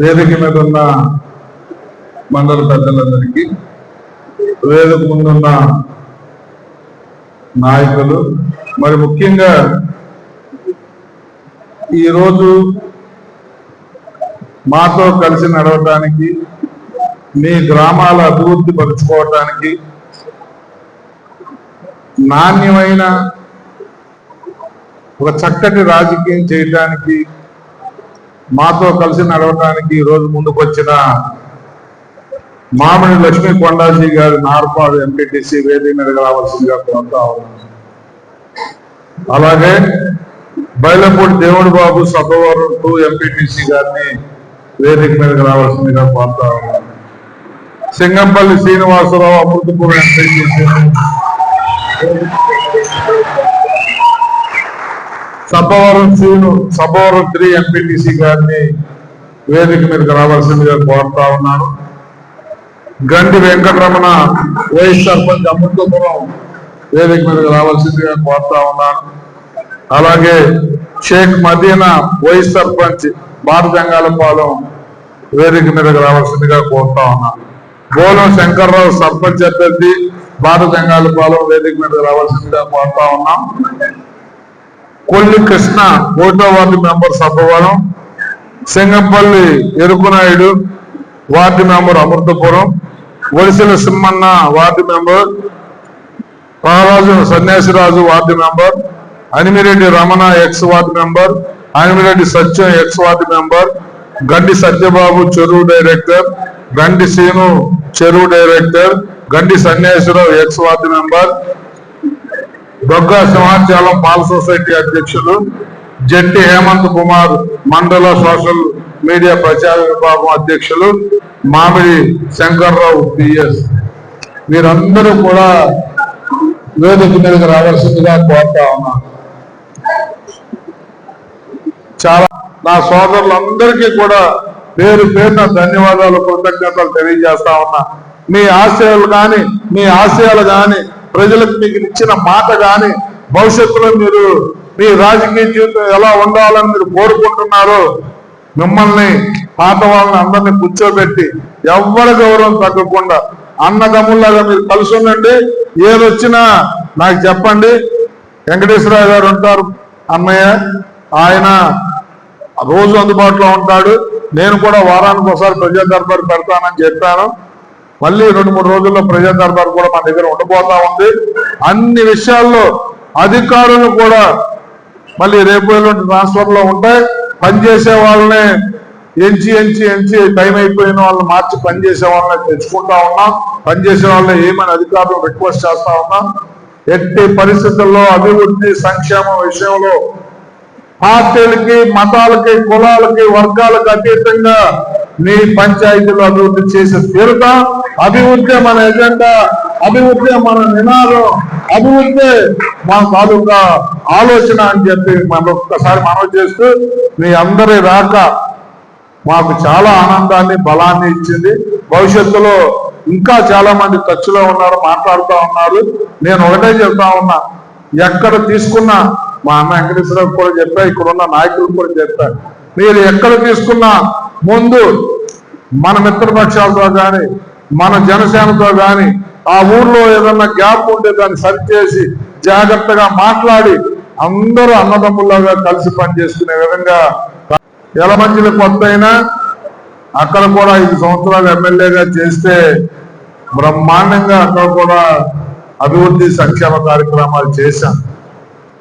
వేదిక మీద ఉన్న మండల పెద్దలందరికీ వేదిక ముందున్న నాయకులు మరి ముఖ్యంగా ఈరోజు మాతో కలిసి నడవటానికి మీ గ్రామాల అభివృద్ధి పరుచుకోవటానికి నాణ్యమైన ఒక చక్కటి రాజకీయం చేయటానికి మాతో కలిసి నడవటానికి ఈ రోజు ముందుకొచ్చిన మామిడి లక్ష్మీ కొండాజీ గారి నార్పాడు ఎంపీటీసీ వేదిక మీద రావాల్సిందిగా కోరుతా అలాగే బైలపూడి దేవుడు బాబు సభవరం టూ ఎంపీటీసీ గారిని వేదిక మీదకి రావాల్సిందిగా కోరుతా Singampalli Srinivasarao Amritapur MPTC Sabhavaram Srinu Sabhavaram three MPTC గారిని వేదిక మీదకి రావాల్సిందిగా కోరుతా ఉన్నాను. గండి వెంకటరమణ వైస్ సర్పంచ్ అమృతపురం వేదిక మీదకి రావాల్సిందిగా కోరుతా ఉన్నాను. అలాగే షేక్ మదీనా వైస్ సర్పంచ్ భారతంగాలపాలెం వేదిక మీదకి రావాల్సిందిగా కోరుతా ఉన్నాను. బోలం శంకర్రావు సర్పంచ్ అభ్యర్థి భారతంగాలపాలెం వేదిక మీదకి రావాల్సిందిగా కోరుతా ఉన్నాం కొల్లి కృష్ణ ఓటో ward member Sabhavaram Singampalli Erukunaidu ward member Amritapuram Odisala Simhanna ward member Raraju Sanyasiraju ward member Animireddy Ramana ex ward member Animireddy Satyam ex ward member Gandi Satyababu చెరువు డైరెక్టర్ గండి సీను చెరువు director Gandi Sanyasirao ex ward member Dogga Simhachalam పాల society అధ్యక్షులు జట్టి హేమంత్ కుమార్ మండల social media ప్రచార విభాగం అధ్యక్షులు మామిడి Shankarrao PS. వీరందరూ కూడా వేదిక మీదకి రావాల్సిందిగా కోరుతా ఉన్నాను చాలా నా సోదరులందరికీ కూడా పేరు పేరున ధన్యవాదాలు కృతజ్ఞతలు తెలియజేస్తా ఉన్నా. మీ ఆశయాలు కానీ మీ ఆశయాలు కానీ ప్రజలకు మీకు ఇచ్చిన మాట కానీ భవిష్యత్తులో మీరు మీ రాజకీయ జీవితం ఎలా ఉండాలని మీరు కోరుకుంటున్నారో మిమ్మల్ని పాత వాళ్ళని అందరినీ కూర్చోబెట్టి ఎవరి గౌరవం తగ్గకుండా అన్నదమ్ముల్లాగా మీరు కలిసి ఉండండి. ఏదొచ్చినా నాకు చెప్పండి. వెంకటేశ్వరరావు గారు ఉంటారు అన్నయ్య. ఆయన రోజు అందుబాటులో ఉంటాడు. నేను కూడా వారానికి ఒకసారి ప్రజా దర్బారు పెడతానని చెప్పాను. మళ్ళీ రెండు మూడు రోజుల్లో ప్రజా దర్బార్ కూడా మన దగ్గర ఉండబోతా ఉంది. అన్ని విషయాల్లో అధికారులు కూడా మళ్ళీ రేపు ఎల్లుండి ట్రాన్స్ఫర్లో ఉంటాయి పనిచేసే వాళ్ళని ఎంచి ఎంచి ఎంచి టైం అయిపోయిన వాళ్ళని మార్చి పనిచేసే వాళ్ళని తెచ్చుకుంటా ఉన్నాం. పనిచేసే వాళ్ళని ఏమైనా అధికారులు రిక్వెస్ట్ చేస్తా ఉన్నాం. ఎట్టి పరిస్థితుల్లో అభివృద్ధి సంక్షేమం విషయంలో పార్టీలకి మతాలకి కులాలకి వర్గాలకు అతీతంగా మీ పంచాయతీలో అభివృద్ధి చేసి తీరుతాం అభివృద్ధి మన ఎజెండా అభివృద్ధి మన నినాదం అభివృద్ధి మా తాలూకా ఆలోచన అని చెప్పి మనం ఒక్కసారి మనవి చేస్తూ మీ అందరి రాక మాకు చాలా ఆనందాన్ని బలాన్ని ఇచ్చింది. భవిష్యత్తులో ఇంకా చాలా మంది టచ్లో ఉన్నారు మాట్లాడుతూ ఉన్నారు. నేను ఒకటే చెప్తా ఉన్నా ఎక్కడ తీసుకున్నా మా అన్న వెంకటేశ్వరరావు కూడా చెప్పా ఇక్కడ ఉన్న నాయకులు కూడా చెప్పా మీరు ఎక్కడ తీసుకున్నా ముందు మన మిత్రపక్షాలతో కానీ మన జనసేనతో కానీ ఆ ఊర్లో ఏదన్నా గ్యాప్ ఉంటే దాన్ని సరిచేసి జాగ్రత్తగా మాట్లాడి అందరూ అన్నదమ్ముల్లాగా కలిసి పనిచేసుకునే విధంగా ఎలమంచిల కొత్త అయినా అక్కడ కూడా ఐదు సంవత్సరాలు ఎమ్మెల్యేగా చేస్తే బ్రహ్మాండంగా అక్కడ కూడా అభివృద్ధి సంక్షేమ కార్యక్రమాలు చేశాను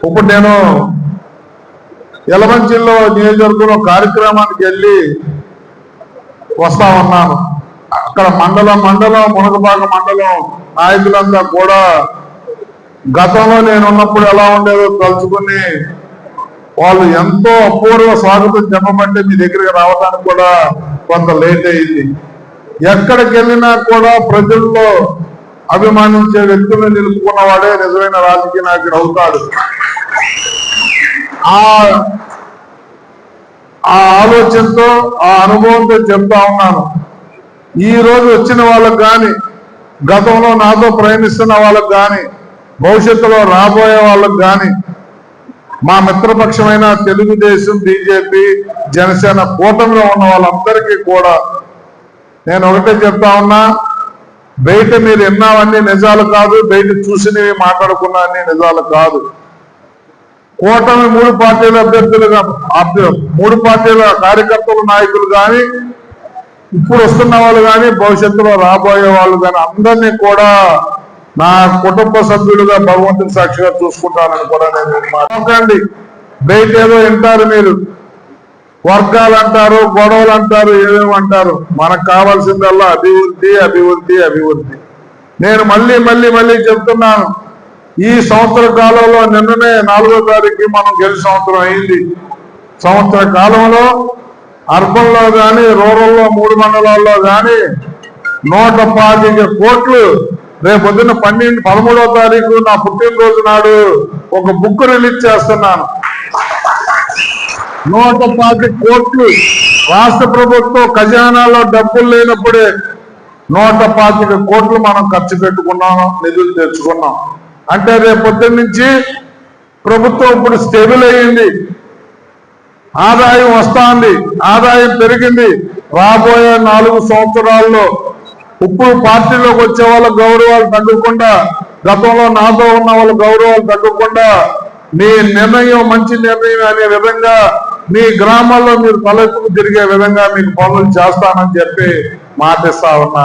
ఇప్పుడు నేను ఎలమంచిలో నియోజకవర్గంలో కార్యక్రమానికి వెళ్ళి వస్తా ఉన్నాను. అక్కడ మండలం మండలం మునగబాగ మండలం నాయకులంతా కూడా గతంలో నేను ఉన్నప్పుడు ఎలా ఉండేదో తలుచుకుని వాళ్ళు ఎంతో అపూర్వ స్వాగతం చెప్పమంటే మీ దగ్గరికి రావడానికి కూడా కొంత లేట్ అయింది. ఎక్కడికి వెళ్ళినా కూడా ప్రజల్లో అభిమానించే వ్యక్తులను నిలుపుకున్న వాడే నిజమైన రాజకీయ నాయకుడు అవుతాడు. ఆ ఆ ఆలోచనతో ఆ అనుభవంతో చెప్తా ఉన్నాను. ఈ రోజు వచ్చిన వాళ్ళకు కానీ గతంలో నాతో ప్రయాణిస్తున్న వాళ్ళకు కానీ భవిష్యత్తులో రాబోయే వాళ్ళకు కానీ మా మిత్రపక్షమైన తెలుగుదేశం బీజేపీ జనసేన కూటమిలో ఉన్న వాళ్ళందరికీ కూడా నేను ఒకటే చెప్తా ఉన్నా బయట మీరు విన్నావన్నీ నిజాలు కాదు బయట చూసినవి మాట్లాడుకున్నవన్నీ నిజాలు కాదు. కూటమి మూడు పార్టీల అభ్యర్థులుగా మూడు పార్టీల కార్యకర్తలు నాయకులు కానీ ఇప్పుడు వస్తున్న వాళ్ళు కానీ భవిష్యత్తులో రాబోయే వాళ్ళు కానీ అందరినీ కూడా నా కుటుంబ సభ్యులుగా భగవంతుని సాక్షిగా చూసుకుంటానని కూడా నేను మాట్లాడండి. బయట ఏదో వింటారు మీరు. వర్గాలు అంటారు గొడవలు అంటారు ఏమేమి అంటారు మనకు కావాల్సిందల్లా అభివృద్ధి అభివృద్ధి అభివృద్ధి. నేను మళ్ళీ మళ్ళీ మళ్ళీ చెప్తున్నాను. ఈ సంవత్సర కాలంలో నిన్ననే నాలుగో తారీఖు మనం గెలి సంవత్సరం అయింది. సంవత్సర కాలంలో అర్బన్లో కానీ రూరల్లో మూడు మండలాల్లో కానీ నూట పాతిక కోట్లు రేపు పొద్దున్న పన్నెండు పదమూడవ తారీఖు నా పుట్టినరోజు నాడు ఒక బుక్ రిలీజ్ చేస్తున్నాను. నూట పాతి కోట్లు రాష్ట్ర ప్రభుత్వం ఖజానాలో డబ్బులు లేనప్పుడే నూట పాతిక కోట్లు మనం ఖర్చు పెట్టుకున్నాం నిధులు తెచ్చుకున్నాం. అంటే రేపు నుంచి ప్రభుత్వం ఇప్పుడు స్టేబుల్ అయ్యింది. ఆదాయం వస్తాంది. ఆదాయం పెరిగింది. రాబోయే నాలుగు సంవత్సరాల్లో ఇప్పుడు పార్టీలోకి వచ్చే వాళ్ళ గౌరవాలు తగ్గకుండా గతంలో నాతో ఉన్న వాళ్ళ గౌరవాలు తగ్గకుండా మీ నిర్ణయం మంచి నిర్ణయం అనే విధంగా మీ గ్రామాల్లో మీరు తలెత్తుకు తిరిగే విధంగా మీకు పనులు చేస్తానని చెప్పి మాటిస్తా ఉన్నా.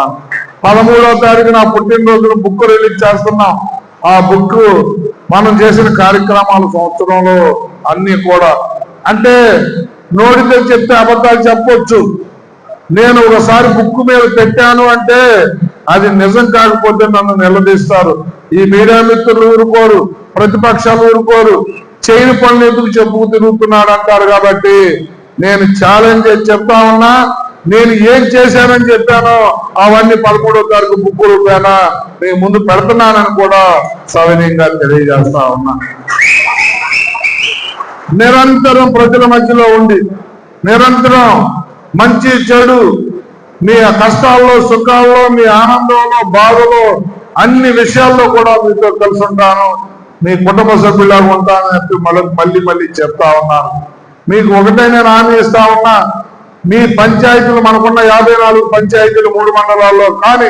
పదమూడవ తారీఖు నా పుట్టినరోజున బుక్ రిలీజ్ చేస్తున్నాం. ఆ బుక్ మనం చేసిన కార్యక్రమాలు సంవత్సరంలో అన్ని కూడా. అంటే నోటితో చెప్తే అబద్ధాలు చెప్పొచ్చు. నేను ఒకసారి బుక్ మీద పెట్టాను అంటే అది నిజం కాకపోతే నన్ను నిలదీస్తారు. ఈ మీడియా మిత్రులు ఊరుకోరు ప్రతిపక్షాలు ఊరుకోరు. చేయని పనులు ఎందుకు చెప్పుకు తిరుగుతున్నాడు అంటారు కాబట్టి నేను ఛాలెంజ్ చెప్తా ఉన్నా నేను ఏం చేశానని చెప్పానో అవన్నీ పదమూడో తారీఖు బుక్ రూపాయన నేను ముందు పెడుతున్నానని కూడా సవినయంగా తెలియజేస్తా ఉన్నా. నిరంతరం ప్రజల మధ్యలో ఉండి నిరంతరం మంచి చెడు మీ కష్టాల్లో సుఖాల్లో మీ ఆనందంలో బాధలో అన్ని విషయాల్లో కూడా మీతో కలిసి ఉంటాను. మీ కుటుంబ సభ్యులాగా ఉంటానని చెప్పి మళ్ళీ మళ్ళీ మళ్ళీ చెప్తా ఉన్నాను. మీకు ఒకటే నేను హామీ ఇస్తా ఉన్నా మీ పంచాయతీలు మనకున్న యాభై నాలుగు పంచాయతీలు మూడు మండలాల్లో కానీ